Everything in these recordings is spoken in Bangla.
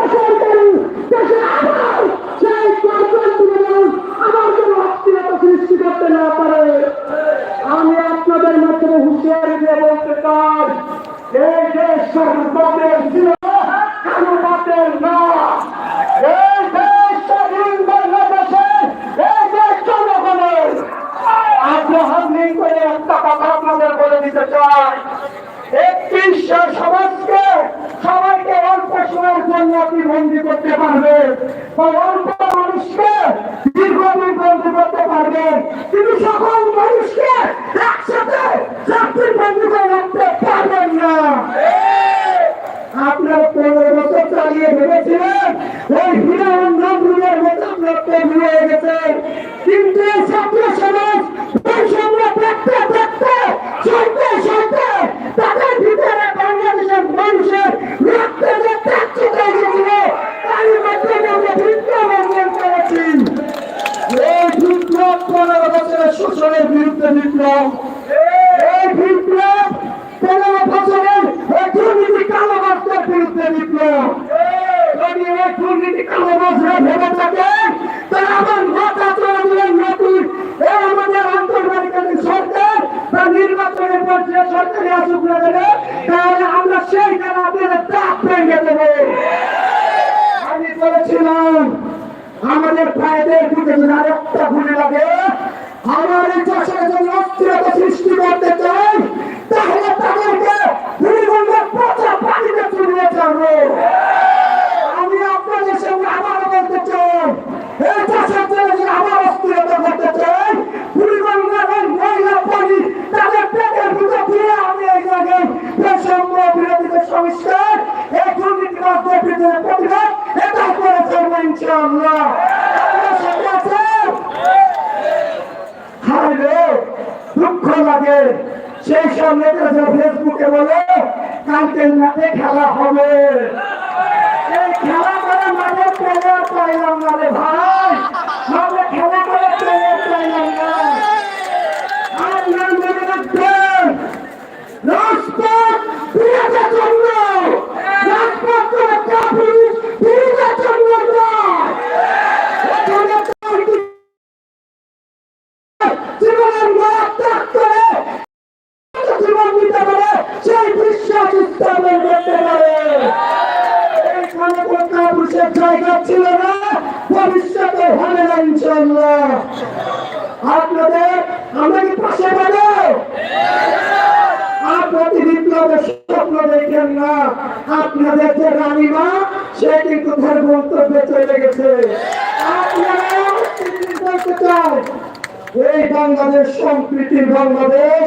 বেসরকারি দেশে আবার সেই কার্যক্রম আবার যেন অস্থিরতা সৃষ্টি করতে না পারে আমি আপনাদের মাধ্যমে হুঁশিয়ারি দিয়ে বলতে চাই এই দেশ সর্বদের ছিল কানুবাদের না এই দেশ স্বাধীন বাংলাদেশের এই দেশ জনগণের আগ্রহণ নেই করে একটা কথা আপনাদের বলে দিতে চাই একত্রিশ সমাজকে সবাইকে অল্প সময়ের জন্য আপনি বন্দি করতে পারবেন বা অল্প মানুষকে দীর্ঘদিন বন্দি করতে পারবেন কিন্তু সকল মানুষকে একসাথে চাকরির বন্দি করে রাখতে পারবেন না আপনার পনেরো বছর চালিয়ে ভেবেছিলেন ওই হিরান নন্দুরের মতো আপনার তৈরি হয়ে গেছে কিন্তু এই ছাত্র সমাজ বৈষম্য দেখতে দেখতে সইতে সইতে তাদের ভিতরে বাংলাদেশের মানুষের রক্তে যে ত্যাগ হয়ে গেছিল তারই মাধ্যমে আমরা বিপ্লব অর্জন করেছি এই বিপ্লব পনেরো বছরের শোষণের বিরুদ্ধে বিপ্লব এই বিপ্লব পনেরো বছরের এই দুর্নীতি কালোবাসের বিরুদ্ধে বিপ্লব যদি এই দুর্নীতি কালোবাসরা ভেবে থাকে তারা আমার মাথা চলে দিলেন নতুন এই আমাদের আন্তর্জাতিক সরকার বা নির্বাচনের পর যে সরকারি আসুক না দেবে তাহলে আমরা সেই তারা আপনাদের দাঁত ভেঙে দেবো আমি বলেছিলাম আমাদের ভাইদের দিকে যদি আর একটা ভুলে লাগে, আমার এই চাষের জন্য অস্থিরতা সৃষ্টি করতে চাই, তাহলে তাদেরকে পচা পানিতে আমি আপনাদের সঙ্গে আবার বলতে চাই, এই চাষের জন্য যদি আবার অস্থিরতা করতে চাই সংস্কার, এই প্রতিবাদ এটাই করে ফেলব ইনশাআল্লাহ রে, দুঃখ লাগে। সেই সামনে ফেসবুকে বলে কালকে রাতে খেলা হবে। এই খেলা করে মানে প্লেয়ার পাইলাম না রে ভাই আমরা খেলা করে প্লেয়ার পাইলাম না আর নাম মনে রাখবেন রাজপথ বিরাটের জন্য রাজপথ করে কাপুরুষ বিরাটের জন্য নয় এখানে তৈরি জীবনের মায়া ত্যাগ করে জীবন দিতে পারে সেই বিশ্বাস স্থাপন করতে পারে এইখানে কোন কাপুরুষের জায়গা ছিল না ভবিষ্যতে হবে না ইনশাল্লাহ আপনাদের আমরা কি পাশে পাবো আপনাদের বিপ্লবের স্বপ্ন দেখেন না আপনাদের যে রানীমা সে কিন্তু তার গন্তব্যে চলে গেছে আপনারা এই বাংলাদেশ সম্প্রীতির বাংলাদেশ,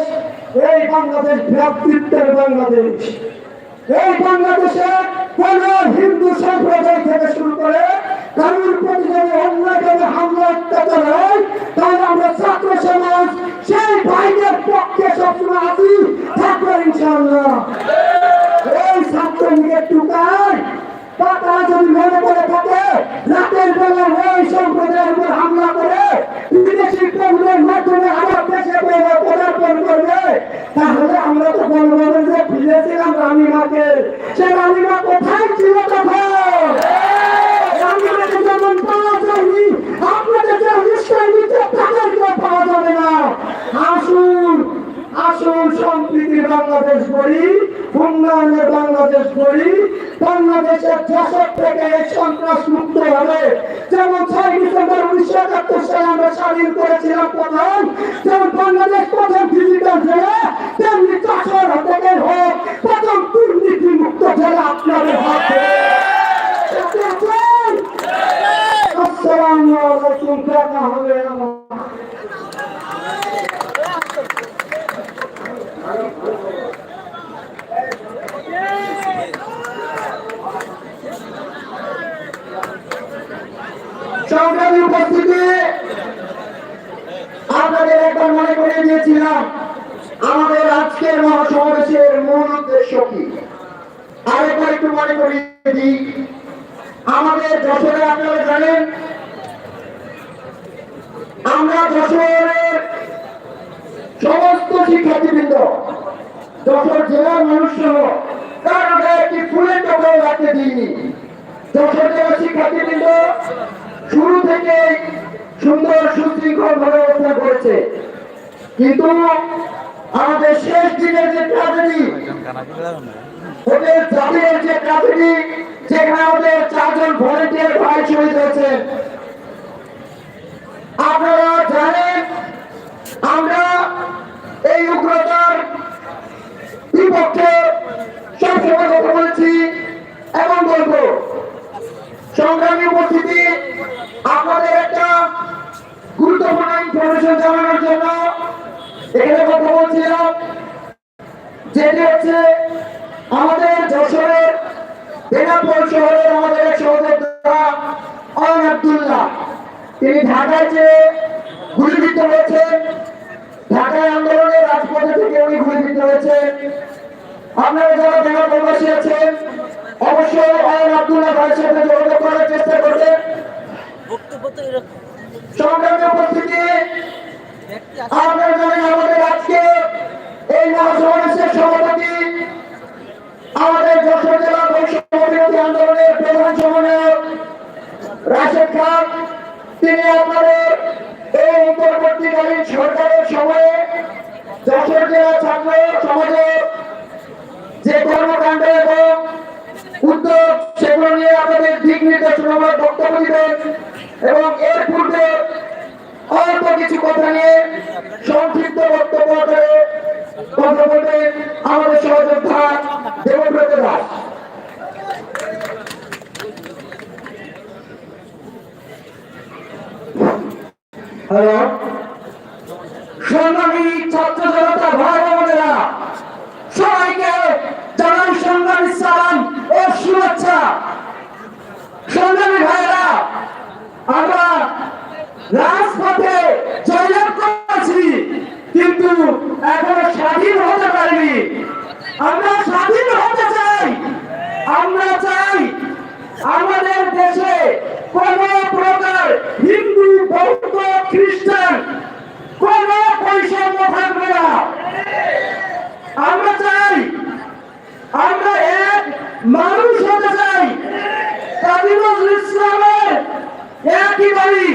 এই বাংলাদেশ ভ্রাতৃত্বের বাংলাদেশ। এই বাংলাদেশে কোন হিন্দু সম্প্রদায় থেকে শুরু করে কারোর প্রতি যদি অন্যভাবে হামলা, অত্যাচার হয় তাহলে আমরা ছাত্র সমাজ, সেই ভাইদের পক্ষে সবসময় আছি। থাকব ইনশাআল্লাহ। এই ছাত্র টুকায় বা তারা যদি মনে করে থাকে, রাতের বেলা ওই সম্প্রদায়ের উপর হামলা করে বিদেশি কর্মীদের মাধ্যমে আবার দেশে পদার্পণ করবে, তাহলে আমরা তো বলব যে ফিরেছিলাম রানীমাকে, সে রানীমা কোথায় ছিল তখন? আসুন আসুন সম্প্রীতির বাংলাদেশ গড়ি। উন্নয়নের বাংলাদেশ গড়ি, বাংলাদেশের দশক থেকে সন্ত্রাস মুক্ত হবে। যেমন ছয় ডিসেম্বর উনিশশো একাত্তর সালে আমরা স্বাধীন করেছিলাম প্রথম যেমন বাংলাদেশ প্রথম ডিজিটাল জেলা, তেমনি চাষের থেকে হোক, প্রথম দুর্নীতি মুক্ত জেলা আপনাদের হাতে। আসসালামু আলাইকুম, দেখা হবে আমার সংগ্রামী উপস্থিতি আপনাদের একবার মনে করে দিয়েছিলাম আমাদের আজকের মহাসমাবেশের মূল উদ্দেশ্য কি? আরেকবার একটু মনে করিয়ে দিই, আমাদের যশোরে আপনারা জানেন, আমরা যশোরের সমস্ত শিক্ষার্থীবৃন্দ, যশোর জেলার মানুষ সহ কারণ একটি ফুলের টোকাও রাখতে দিইনি। যশোর জেলা শিক্ষার্থীবৃন্দ শুরু থেকে সুন্দর সুশৃঙ্খল ভাবে অবস্থান করেছে। কিন্তু আমাদের শেষ দিনের যে ট্রাজেডি ওদের জাতির যে ট্রাজেডি যেখানে আমাদের চারজন ভলেন্টিয়ার ভাই শহীদ হয়েছেন। আপনারা জানেন, আমরা এই উগ্রতার বিপক্ষে সবসময় কথা বলেছি এবং বলব সংগ্রামী উপস্থিতি আপনাদের একটা গুরুত্বপূর্ণ ইনফরমেশন জানানোর জন্য এখানে কথা বলছিলাম যেটি হচ্ছে আমাদের যশোরের বেনাপোল শহরের আমাদের এক সহযোদ্ধা অন আব্দুল্লাহ তিনি ঢাকায় যে গুলিবিদ্ধ হয়েছেন ঢাকায় আন্দোলনের রাজপথে থেকে উনি গুলিবিদ্ধ হয়েছেন আপনারা যারা বেনাপোলবাসী আছেন অবশ্যই অন আব্দুল্লাহ ভাইয়ের সাথে যোগাযোগ করার চেষ্টা করবেন। তো উপস্থিতি আপনারা জানেন আমাদের আজকে এই মহাসমাবেশের সভাপতি আমাদের যশোর জেলা বৈষম্য আন্দোলনের প্রধান সমন্বয়ক রাশেদ খান। তিনি আপনাদের এই অন্তর্বর্তীকালীন সরকারের সময়ে যশোর জেলা ছাত্র সমাজের যে কর্মকাণ্ড এবং উদ্যোগ, সেগুলো নিয়ে আপনাদের দিক নির্দেশনামূলক বক্তব্য দিবেন এবং এর পূর্বে অল্প কিছু কথা নিয়ে সংক্ষিপ্ত বক্তব্য করে কথা বলবেন আমাদের সহযোদ্ধা দেবব্রত দাস। হ্যালো সংগ্রামী ছাত্র জনতা ভাই বোনেরা, সবাইকে জানাই সংগ্রামী সালাম ও শুভেচ্ছা। সংগ্রামী ভাইরা আমরা রাজপথে জয়লাভ করেছি, কিন্তু এখনও স্বাধীন হতে পারিনি। আমরা স্বাধীন হতে চাই। আমরা চাই আমাদের দেশে কোন প্রকার হিন্দু, বৌদ্ধ খ্রিস্টান, কোন বৈষম্য থাকবে না। আমরা চাই, আমরা এক মানুষ হতে চাই। নজরুল ইসলামের একই বাড়ি,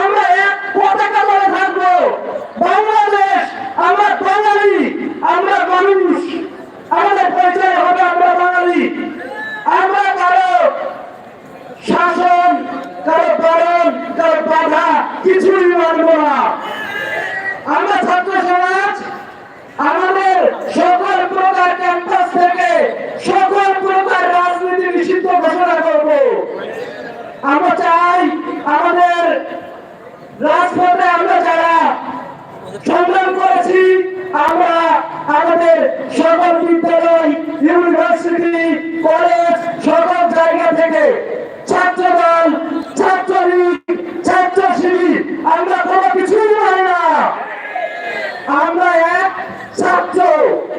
আমরা এক পতাকা ধরে থাকব। বাংলাদেশ, আমরা বাঙালি, আমরা মানুষ। আমাদের পরিচয় হবে আমরা কারও শাসন কারও বারণ কারও বাধা কিছুই মানব না আমরা ছাত্র সমাজ আমাদের সকল প্রকার ক্যাম্পাস থেকে সকল প্রকার রাজনীতি নিষিদ্ধ ঘোষণা করব আমরা চাই আমাদের রাজপথে আমরা যারা সংগ্রাম করেছি আমরা আমাদের সকল বিদ্যালয় ইউনিভার্সিটি কলেজ সকল জায়গা থেকে ছাত্র দল ছাত্রলীগ ছাত্র শিবির আমরা কোনো কিছুই মানি না আমরা এক ছাত্র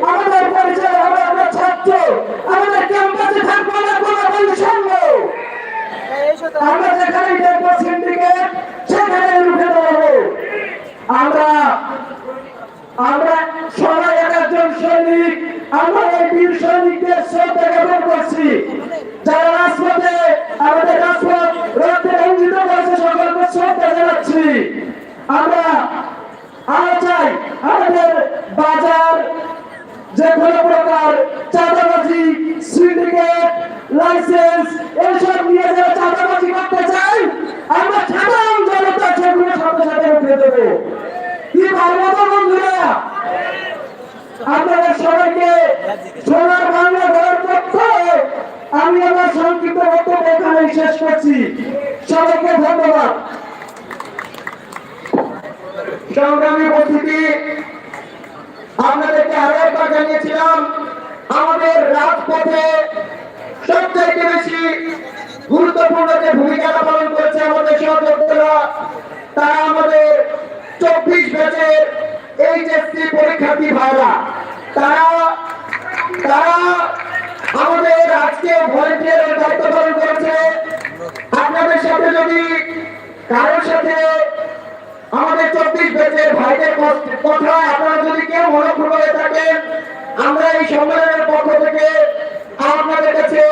আমাদের পরিচয় হবে আমরা ছাত্র আমাদের ক্যাম্পাসে থাকব না কোনো বৈষম্য আমরা যেখানে দেখব সিন্ডিকেট সেখানে রুখে দেবো আমরা আমরা সবাই এক একজন সৈনিক আমরা এই বীর সৈনিকদের শ্রদ্ধা জ্ঞাপন করছি যারা রাজপথে আমাদের রাজপথ রক্তে রঞ্জিত করেছে সকলকে শ্রদ্ধা জানাচ্ছি আমরা আমরা চাই আমাদের বাজার যে কোনো প্রকার চাঁদাবাজি সিন্ডিকেট লাইসেন্স এইসব নিয়ে যারা চাঁদাবাজি করতে চাই আমরা সাধারণ জনতা সেগুলো সাথে সাথে উঠে দেবো কি ভালো তো বন্ধুরা আপনাদের সবাইকে সোনার বাংলা ঘর পক্ষে আমি আমার সংক্ষিপ্ত বক্তব্য এখানে শেষ করছি সবাইকে ধন্যবাদ। সংগ্রামী উপস্থিতি আপনাদেরকে আরও একবার জানিয়েছিলাম, আমাদের রাজপথে সবচাইতে বেশি গুরুত্বপূর্ণ যে ভূমিকাটা পালন করেছে আমাদের সহযোগীরা তারা আমাদের চব্বিশ ব্যাচের এইচএসসি পরীক্ষার্থী ভাইরা। তারা তারা আমাদের আজকে ভলেন্টিয়ারের দায়িত্ব পালন করেছে। আপনাদের সাথে যদি কারোর সাথে আমাদের চব্বিশ বেচের ভাইদের কথা আপনারা যদি কেউ মনোক্ষুণ হয়ে থাকেন, আমরা এই সম্মেলনের পক্ষ থেকে আপনাদের কাছে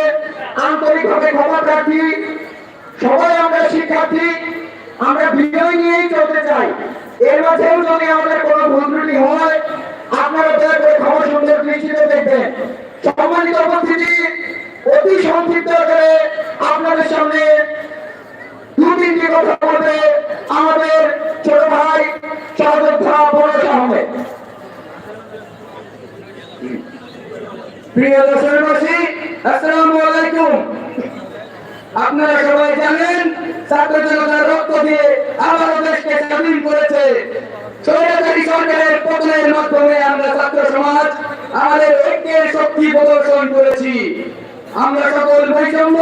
আন্তরিকভাবে ক্ষমা শিক্ষার্থী সবাই আমরা শিক্ষার্থী, আমরা বিজয় নিয়েই চলতে চাই। এর মাঝেও যদি আমাদের কোনো ভুল ত্রুটি হয়, আপনারা দয়া করে ক্ষমা সুন্দর দৃষ্টিতে দেখবেন। সম্মানিত উপস্থিতি অতি সংক্ষিপ্ত করে আপনাদের সামনে দু তিনটি কথা বলবে আমাদের ছোট ভাই সহযোদ্ধা বড় আহমেদ প্রিয় দর্শকবাসী আসসালামু আলাইকুম। আপনারা সবাই জানেন, ছাত্র জনতার রক্ত দিয়ে আমাদের দেশকে স্বাধীন করেছে। স্বৈরাচারী সরকারের পতনের মাধ্যমে আমরা ছাত্র সমাজ আমাদের ঐক্যের শক্তি প্রদর্শন করেছি। আমরা সকল বৈষম্য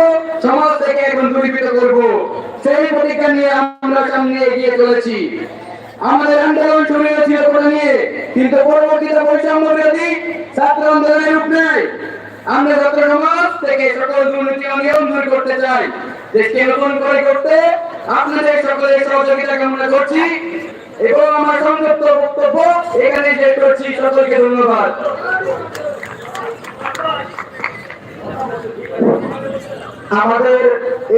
সমাজ থেকে এখন দূরীভূত করব। সেই প্রতিজ্ঞা নিয়ে আমরা সামনে এগিয়ে চলেছি। আমাদের আন্দোলন শুরু হয়েছিল নিয়ে, কিন্তু পরবর্তীতে বৈষম্য বিরোধী ছাত্র আন্দোলনের রূপ নেয়। আমরা ছাত্র সমাজ থেকে সকল দুর্নীতি দূর করতে চাই। দেশকে নতুন করে করতে আপনাদের সকলের সহযোগিতা কামনা করছি এবং আমার সংযুক্ত বক্তব্য এখানে শেষ করছি। সকলকে ধন্যবাদ। আমাদের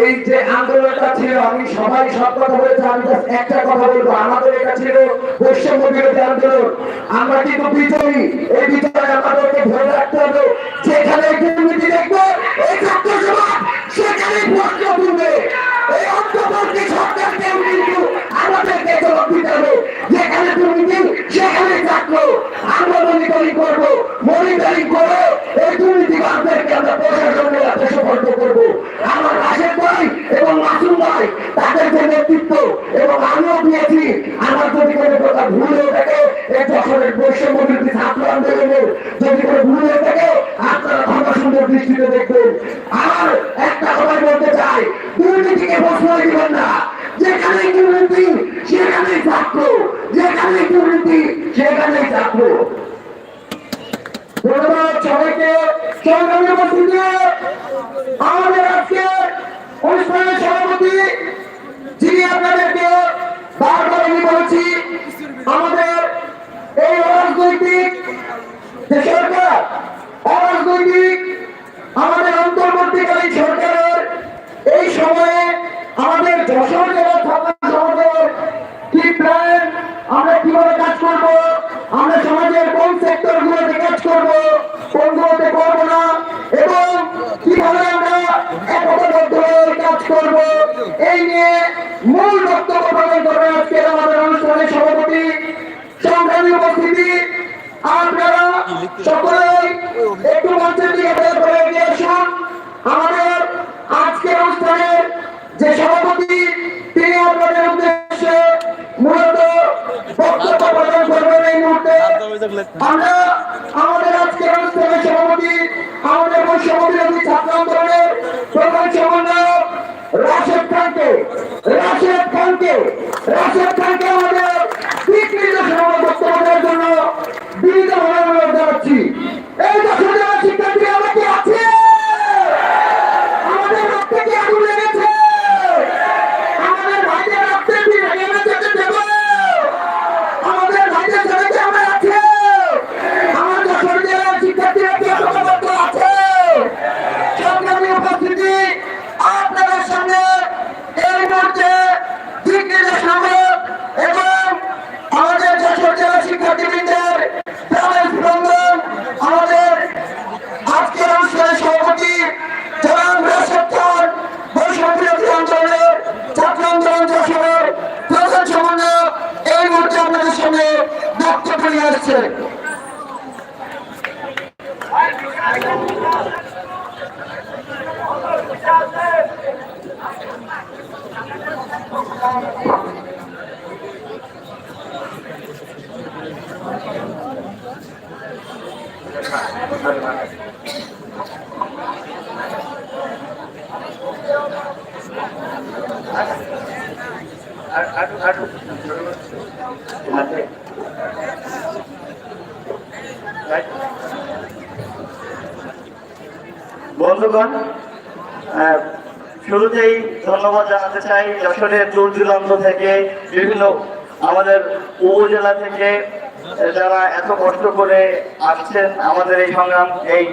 এই যে আন্দোলনটা ছিল, আমি সবাই সব কথা বলেছি, আমি একটা কথা বলব, আমাদের এটা ছিল বৈষম্য বিরোধী আন্দোলন। আমরা কিন্তু বিজয়ী, এই বিজয় আমাদেরকে ধরে রাখতে হবে। যেখানে দুর্নীতি দেখব, এই ছাত্র সমাজ সেখানে প্রশ্ন তুলবে। এই অন্তর্বর্তী সরকারকে কিন্তু আমাদেরকে জবাব দিতে হবে যেখানে দুর্নীতি সেখানে ছাত্র আমরা মনিটরিং করব মনিটরিং করে এই দুর্নীতিবাদদেরকে আমরা প্রশাসনের কাছে সুপর্দ করব আমার রাশেদ ভাই এবং মাসুম ভাই তাদের যে নেতৃত্ব এবং আমিও দিয়েছি আমার যদি কোনো প্রকার ভুল হয়ে থাকে এই যশোরের বৈষম্য বিরোধী ছাত্র আন্দোলনের যদি কোনো ভুল হয়ে থাকে আপনারা ক্ষমা সুন্দর দৃষ্টিতে দেখবেন আর একটা কথা বলতে চাই দুর্নীতিকে প্রশ্রয় দিবেন না যেখানে দুর্নীতি সেখানেই ছাত্র যেখানে দুর্নীতি সেখানেই ছাত্র ধন্যবাদ সবাইকে সংগ্রামী উপস্থিতি আমাদের আজকে অনুষ্ঠানের সভাপতি যিনি আপনাদেরকে বারবার আমি বলছি আমাদের এই অরাজনৈতিক যে সরকার অরাজনৈতিক আমাদের অন্তর্বর্তীকালীন সরকারের এই সময়ে আমাদের যশোর জেলা ছাত্র সমাজের কি প্ল্যান আমরা কীভাবে কাজ করব আমরা সমাজের কোন সেক্টর গুলোতে কাজ করব কোনগুলোতে করব না এবং কীভাবে আমরা একতাবদ্ধ হয়ে কাজ করব এই নিয়ে মূল বক্তব্য প্রদান করবেন আজকের আমাদের অনুষ্ঠানের সভাপতি সংগ্রামী উপস্থিতি আপনারা সকলেই একটু মঞ্চের দিকে বের করে এগিয়ে আসুন আমাদের আজকের অনুষ্ঠানের যে সভাপতি তিনি আপনাদের উদ্দেশ্যে মূলত বক্তব্য প্রদান করবেন এই মুহূর্তে আমাদের আজকে আমাদের সভাপতি আমাদের বিরোধী ছাত্র আন্দোলনের প্রধান সমন্বয়ক রাশেদ খানকে রাশেদ খানকে রাশেদ খানকে আমাদের দিক নির্দেশনা বক্তব্য দেওয়ার জন্য বিনীতভাবে অনুরোধ জানাচ্ছি এই দশম জেলা শিক্ষার্থী আমরা কি আছে আমাদের রক্তে কি আগুন লেগেছে আমাদের ভাইদের রক্তে কি লেগে যেতে দেব আমাদের ভাইদের সাথে কি আমরা আছে আমার দশম জেলার শিক্ষার্থীরা কি ঐক্যবদ্ধ আছে সংগ্রামী উপস্থিতি আপনাদের সামনে এই মুহূর্তে দিক নির্দেশনামূলক এবং আমাদের যশোর জেলা শিক্ষার্থীবৃন্দের প্রাণের স্পন্দন আমাদের আজকের অনুষ্ঠানের সভাপতি জনাব রাশেদ খান বৈষম্য বিরোধী অঞ্চলের ছাত্র আন্দোলন যশোরের প্রধান সমন্বয়ক এই মুহূর্তে আপনাদের সামনে বক্তব্য নিয়ে আসছে বন্ধুগণ শুরুতেই ধন্যবাদ জানাতে চাই যশোরের দূর দূরান্ত থেকে, বিভিন্ন আমাদের উপজেলা থেকে, যারা এত কষ্ট করে আসছেন আমাদের এই সংগ্রাম, এই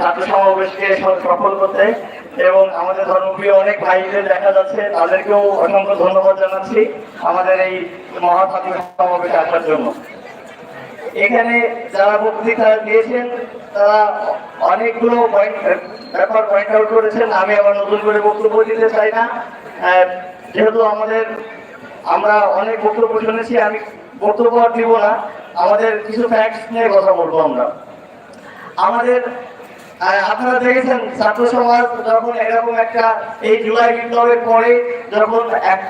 ছাত্র সমাবেশকে সফল করতে। এবং আমাদের ধর্মপ্রিয় অনেক ভাইদের দেখা যাচ্ছে, তাদেরকেও অসংখ্য ধন্যবাদ জানাচ্ছি আমাদের এই মহা ছাত্র সমাবেশে আসার জন্য। এখানে যারা বক্তৃতা দিয়েছেন, তারা অনেকগুলো ব্যাপার পয়েন্ট আউট করেছেন। আমি আবার নতুন করে বক্তব্য দিতে চাই না। যেহেতু আমাদের, আমরা অনেক বক্তব্য শুনেছি, আমি বক্তব্য আর দিব না। আমাদের কিছু ফ্যাক্টস নিয়ে কথা বলব আমরা। আমাদের আপনারা দেখেছেন, ছাত্র সমাজ যখন এরকম একটা এই জুলাই বিপ্লবের পরে যখন এক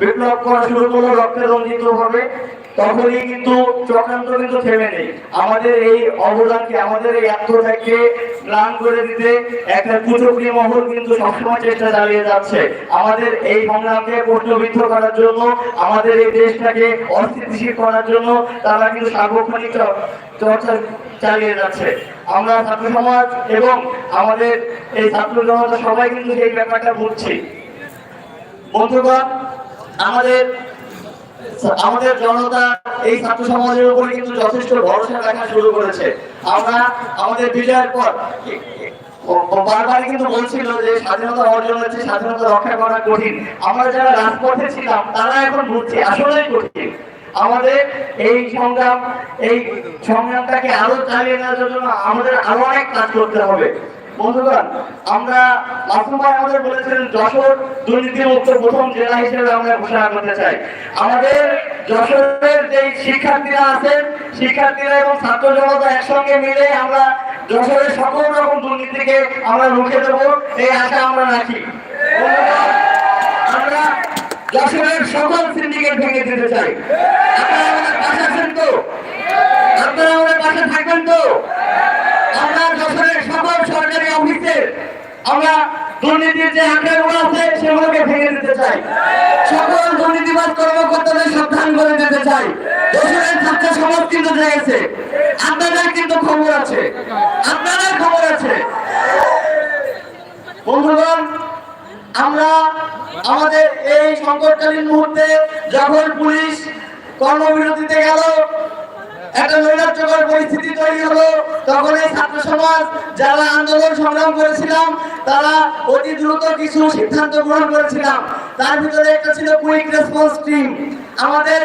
বিপ্লব করা শুরু করল রক্তে রঞ্জিত হবে তখনই কিন্তু চক্রান্ত কিন্তু থেমে নেই। আমাদের এই অবদানকে, আমাদের এই আত্মত্যাগকে প্লান করে দিতে একটা কুচক্রি মহল কিন্তু সবসময় চেষ্টা চালিয়ে যাচ্ছে। আমাদের এই সংগ্রামকে প্রশ্নবিদ্ধ করার জন্য, আমাদের এই দেশটাকে অস্থিতিশীল করার জন্য তারা কিন্তু সার্বক্ষণিক চর্চা চালিয়ে যাচ্ছে। আমরা ছাত্র সমাজ এবং আমাদের এই ছাত্র জনতা সবাই কিন্তু এই ব্যাপারটা বুঝছি। বন্ধুগণ, আমাদের আমাদের জনতা এই ছাত্র সমাজের উপরে কিন্তু যথেষ্ট ভরসা রাখা শুরু করেছে। আমরা আমাদের বিজয়ের পর বারবার কিন্তু বলছিল যে স্বাধীনতা অর্জন হচ্ছে স্বাধীনতা রক্ষা করা কঠিন। আমরা যারা রাজপথে ছিলাম, তারা এখন বুঝছি আসলেই কঠিন। আমাদের এই সংগ্রাম, এই সংগ্রামটাকে আরও চালিয়ে নেওয়ার জন্য আমাদের আরও অনেক কাজ করতে হবে। বন্ধুগণ আমরা মাসুম ভাই আমাদের বলেছিলেন, যশোর দুর্নীতি মুক্ত প্রথম জেলা হিসেবে আমরা ঘোষণা করতে চাই। আমাদের যশোরের যে শিক্ষার্থীরা আছেন, শিক্ষার্থীরা এবং ছাত্র জনতা একসঙ্গে মিলে আমরা যশোরের সকল রকম দুর্নীতিকে আমরা রুখে দেবো, এই আশা আমরা রাখি। আমরা যশোরের সকল সিন্ডিকেট ভেঙে দিতে চাই। আপনারা আমাদের পাশে আছেন তো? আপনারা আমাদের পাশে থাকবেন তো? আমরা যশোরের সকল সরকারি অফিসে, আমরা দুর্নীতির যে আঁকড়াগুলো আছে, সেগুলোকে ভেঙে দিতে চাই। সকল দুর্নীতিবাদ কর্মকর্তাদের সাবধান করে দিতে চাই। যশোরের ছাত্র সমাজ কিন্তু জেগেছে আপনাদের কিন্তু খবর আছে। আপনাদের খবর আছে। বন্ধুগণ, আমরা আমাদের এই সংকটকালীন মুহূর্তে যখন পুলিশ কর্মবিরতিতে গেল একটা নৈরাজ্যকর পরিস্থিতি তৈরি হলো, তখন এই ছাত্র সমাজ যারা আন্দোলন সংগ্রাম করেছিলাম, তারা অতি দ্রুত কিছু সিদ্ধান্ত গ্রহণ করেছিলাম। তার ভিতরে একটা ছিল কুইক রেসপন্স টিম আমাদের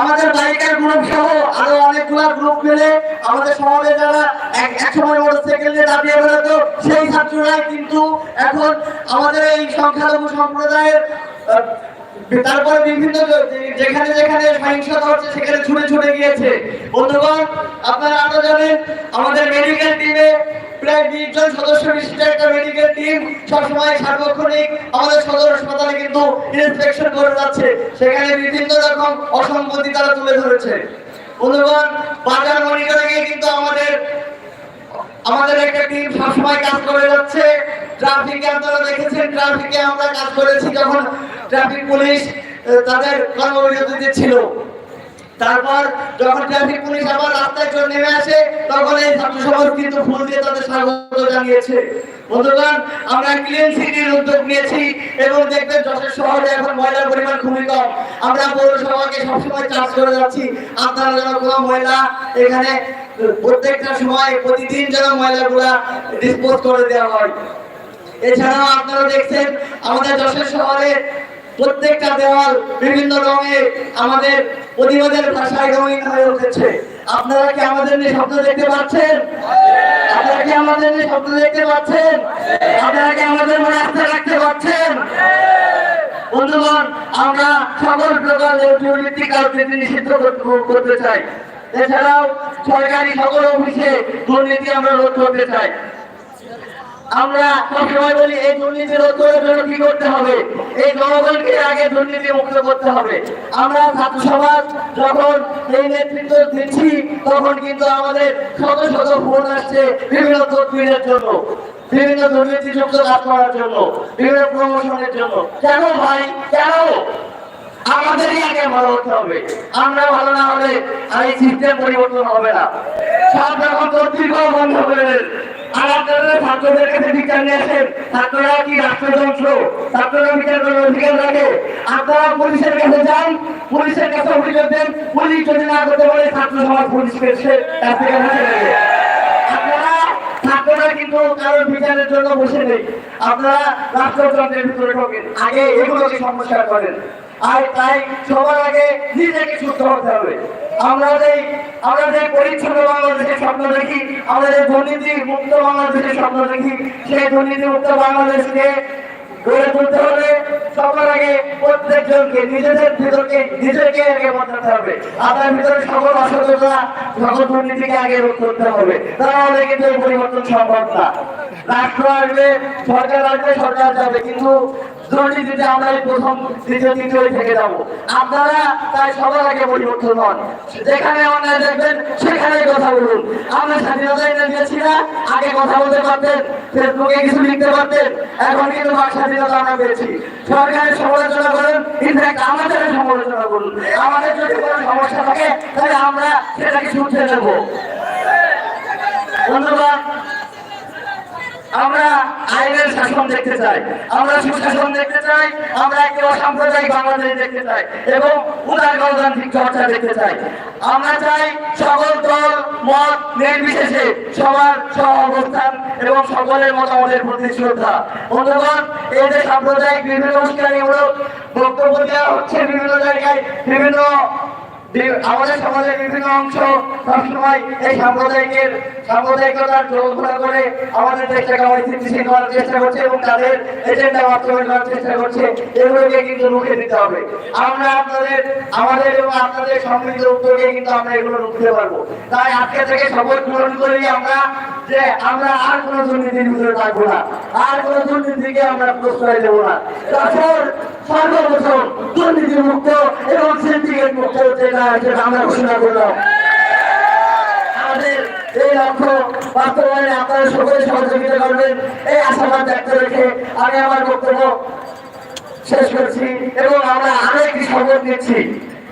আমাদের বাইকার গ্রুপ সহ আরও অনেকগুলা গ্রুপ মিলে আমাদের সমাজে যারা এক এক সময় মোটরসাইকেল নিয়ে দাঁড়িয়ে বেরোতো সেই ছাত্ররাই কিন্তু এখন আমাদের এই সংখ্যালঘু সম্প্রদায়ের তারপরে বিভিন্ন যেখানে যেখানে সহিংসতা হচ্ছে, সেখানে ছুটে ছুটে গিয়েছে। বন্ধুগণ, আপনারা আরও জানেন, আমাদের মেডিকেল টিমে প্রায় বিশ জন সদস্য বিশিষ্ট একটা মেডিকেল টিম সবসময় সার্বক্ষণিক আমাদের সদর হাসপাতালে কিন্তু ইন্সপেকশন করে যাচ্ছে। সেখানে বিভিন্ন রকম অসঙ্গতি তারা তুলে ধরেছে। বন্ধুগণ, বাজার মনিটরিংয়ে কিন্তু আমাদের আমাদের একটা টিম সবসময় কাজ করে যাচ্ছে। ট্রাফিকে আপনারা দেখেছেন? ট্রাফিকে আমরা কাজ করেছি যখন ট্রাফিক পুলিশ তাদের কর্মবিরতিতে ছিল তারপর যখন ট্রাফিক পুলিশ আবার রাস্তায় চলে নেমে আসে, তখন এই ছাত্র সমাজ কিন্তু ফুল দিয়ে তাদের স্বাগত জানিয়েছে। বন্ধুগণ, আমরা ক্লিন সিটির উদ্যোগ নিয়েছি এবং দেখবেন যশোর শহরে এখন ময়লার পরিমাণ খুবই কম। আমরা পৌরসভাকে সবসময় চার্জ করে যাচ্ছি। আপনারা যেন কোনো ময়লা এখানে প্রত্যেকটা সময় প্রতিদিন যেন ময়লাগুলা ডিসপোজ করে দেওয়া হয়। এছাড়াও আপনারা দেখছেন, আমাদের যশোর শহরে প্রত্যেকটা দেওয়াল বিভিন্ন রঙে আমাদের প্রতিবাদের ভাষায় রঙিন হয়ে উঠেছে। আপনারা কি আমাদের নিয়ে স্বপ্ন দেখতে পাচ্ছেন? আপনারা কি আমাদের নিয়ে স্বপ্ন দেখতে পাচ্ছেন? আপনারা কি আমাদের মনে আস্থা রাখতে পারছেন? বন্ধুগণ, আমরা সকল প্রকার দুর্নীতি নিষিদ্ধ করতে চাই। এছাড়াও সরকারি সকল অফিসে দুর্নীতি আমরা রোধ করতে চাই। আমরা সবসময় বলি, এই দুর্নীতি রোধ করার জন্য কি করতে হবে? এই জনগণকে আগে দুর্নীতি মুক্ত করতে হবে। আমরা ছাত্র সমাজ যখন এই নেতৃত্ব দিচ্ছি, তখন কিন্তু আমাদের শত শত ফোন আসছে বিভিন্ন তদবিরের জন্য, বিভিন্ন দুর্নীতিযুক্ত কাজ করার জন্য, বিভিন্ন প্রমোশনের জন্য। কেন ভাই? কেন? আমাদেরই আগে ভালো হতে হবে। আমরা ভালো না হলে এই সিস্টেম পরিবর্তন হবে না। সব রকম কর্তৃক বন্ধ করে আপনারা ছাত্ররা ছাত্ররা আপনারা পুলিশের পুলিশের কাছে পুলিশ না করতে পারে, ছাত্র সমাজ পুলিশকে সে মুছে নেবে। কিন্তু কারোর বিচারের জন্য বসে নেই। আপনারা রাষ্ট্রযন্ত্রের ভিতরে ঢোকেন। আগে এগুলোকে সমস্যা করেন। আর তাই সবার আগে নিজেকে সুস্থ হতে হবে। আমরা যে আমরা যে পরিচ্ছন্ন বাংলাদেশের স্বপ্ন দেখি, আমরা যে দুর্নীতি মুক্ত বাংলাদেশের স্বপ্ন দেখি, সেই দুর্নীতি মুক্ত বাংলাদেশকে গড়ে তুলতে হলে সবার আগে প্রত্যেকজনকে, নিজেদের ভিতরকে, নিজেকে আগে বদলাতে হবে। আপনার ভিতরে সকল অসততা, সকল দুর্নীতিকে আগে রোধ করতে হবে। তাহলে কিন্তু এই পরিবর্তন সম্ভব না। রাষ্ট্র আসবে, সরকার আসবে, সরকার যাবে। কিন্তু দুর্নীতিতে আমরা এই প্রথম দ্বিতীয় তৃতীয় থেকে যাব, আপনারা তাই সবার আগে পরিবর্তন হন। যেখানে অন্যায় দেখবেন সেখানে কথা বলুন। আমরা স্বাধীনতা এনে দিয়েছি না, আগে কথা বলতে পারতেন, ফেসবুকে কিছু লিখতে পারতেন, এখন কিন্তু বাক স্বাধীনতা আমরা পেয়েছি। সরকারের সমালোচনা করুন ইনফ্যাক্ট আমাদের সমালোচনা করুন। আমাদের যদি কোনো সমস্যা থাকে, তাহলে আমরা সেটাকে শুনতে নেব। ধন্যবাদ। আমরা আইনের শাসন দেখতে চাই। আমরা সুশাসন দেখতে চাই। আমরা একটি অসাম্প্রদায়িক বাংলাদেশ দেখতে চাই এবং উদার গণতান্ত্রিক চর্চা দেখতে চাই। আমরা চাই সকল দল, মত, নির্বিশেষে সবার সহ অবস্থান এবং সকলের মতামতের প্রতি শ্রদ্ধা। বন্ধুগণ, এই যে সাম্প্রদায়িক বিভিন্ন উস্কানিমূলক বক্তব্য দেওয়া হচ্ছে বিভিন্ন জায়গায়, বিভিন্ন আমাদের সমাজের বিভিন্ন অংশ সবসময় এই সাম্প্রদায়িকের সাম্প্রদায়িকতার জোরঘোড়া করে আমাদের দেশটাকে অস্থিতিশীল করার চেষ্টা করছে এবং তাদের এজেন্ডা বাস্তবায়ন করার চেষ্টা করছে, এগুলোকে কিন্তু রুখে দিতে হবে। আমরা আপনাদের, আমাদের এবং আপনাদের সম্মিলিত উদ্যোগে কিন্তু আমরা এগুলো রুখতে পারব। তাই আজকে থেকে শপথ গ্রহণ করি আমরা যে আমরা আর কোনো দুর্নীতির ভিতরে থাকব না, আর কোনো দুর্নীতিকে আমরা প্রশ্রয় দেবো না। তারপর সর্বপ্রথম দুর্নীতি মুক্ত এবং সিন্ডিকেট মুক্ত যেটা সেটা আমরা ঘোষণা করলাম আমাদের এই লক্ষ্য বাস্তবায়নে আপনারা সকলে সহযোগিতা করবেন। এই আশাবাদ ব্যক্ত রেখে আমি আমার বক্তব্য শেষ করছি এবং আমরা আরও একটি শপথ নিচ্ছি।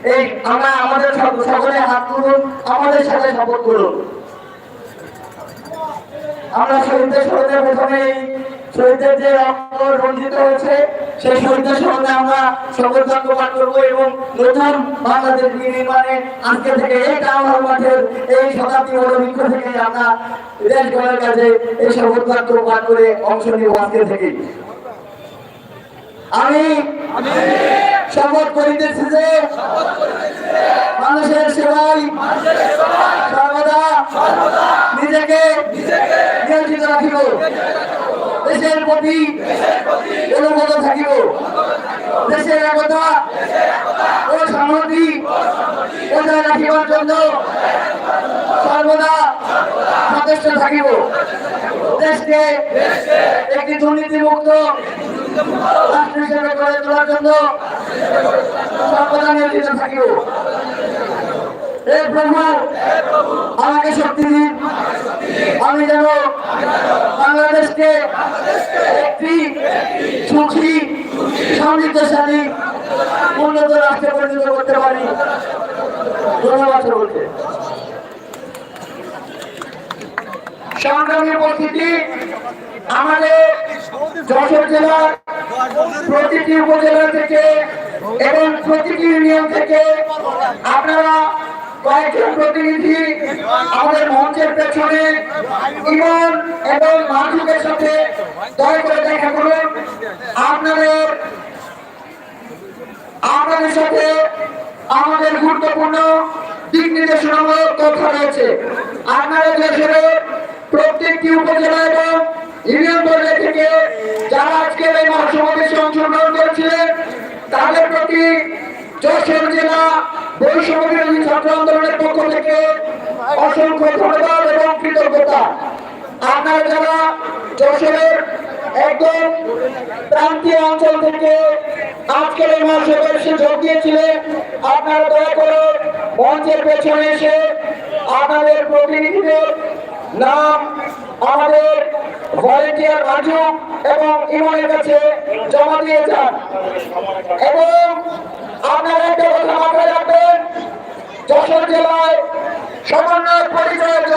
এই আমরা আমাদের সক- সকলে হাত তুলুন, আমাদের সাথে শপথ করুন। আমরা শহীদদের স্মরণে প্রথমে এই শহীদদের যে রক্ত রঞ্জিত হয়েছে, সেই শহীদদের স্মরণে আমরা সকল বাক্য পাঠ করব এবং নতুন বাংলাদেশ নির্মাণে আজকে থেকে এই টাউন মাঠের এই শতাব্দী বড় থেকে আমরা দেশ গড়ার এই শপথ বাক্য পাঠ করে অংশ নিব আজকে থেকে। আমি শপথ করিতেছি যে মানুষের সেবাই সর্বদা নিজেকে নিয়োজিত রাখিব। দেশের প্রতি অনুগত থাকিব। দেশের একতা ও সংহতি বজায় রাখিবার জন্য সর্বদা সচেষ্ট থাকিব। দেশকে একটি দুর্নীতিমুক্ত রাষ্ট্র হিসেবে গড়ে তোলার জন্য সর্বদা নিয়োজিত থাকিব। আমাকে শক্তি দিন। আমি যেন বাংলাদেশকে একটি সুখী সমৃদ্ধশালী উন্নত রাষ্ট্রে পরিণত করতে পারি। ধন্যবাদ সকলকে। সংগ্রামী উপস্থিতি আমাদের যশোর জেলার প্রতিটি উপজেলা থেকে এবং প্রতিটি ইউনিয়ন থেকে আপনারা কয়েকজন প্রতিনিধি আমাদের মঞ্চের পেছনে ইমন এবং মাসুকের সাথে দয়া করে দেখা করুন। আপনাদের আপনাদের সাথে আমাদের গুরুত্বপূর্ণ দিক নির্দেশনামূলক কথা রয়েছে। আপনারা দেশের প্রত্যেকটি উপজেলা এবং ইউনিয়ন পর্যায় থেকে যারা আজকের এই মহাসমাবেশে অংশগ্রহণ করেছিলেন, তাদের প্রতি যশোর জেলা বৈষম্য বিরোধী ছাত্র আন্দোলনের পক্ষ থেকে অসংখ্য ধন্যবাদ এবং কৃতজ্ঞতা। আপনারা যারা যশোরের একদম প্রান্তীয় অঞ্চল থেকে আজকের এই মহাসমাবেশে যোগ দিয়েছিলেন, আপনারা দয়া করে মঞ্চের পেছনে এসে আপনাদের প্রতিনিধিদের নাম, আমাদের ভলেন্টিয়ার রাজু এবং ইমনের কাছে জমা দিয়ে যান। এবং আপনারা একটা কথা মাথায় রাখবেন, যশোর জেলায় সমন্বয় পরিচয় যদি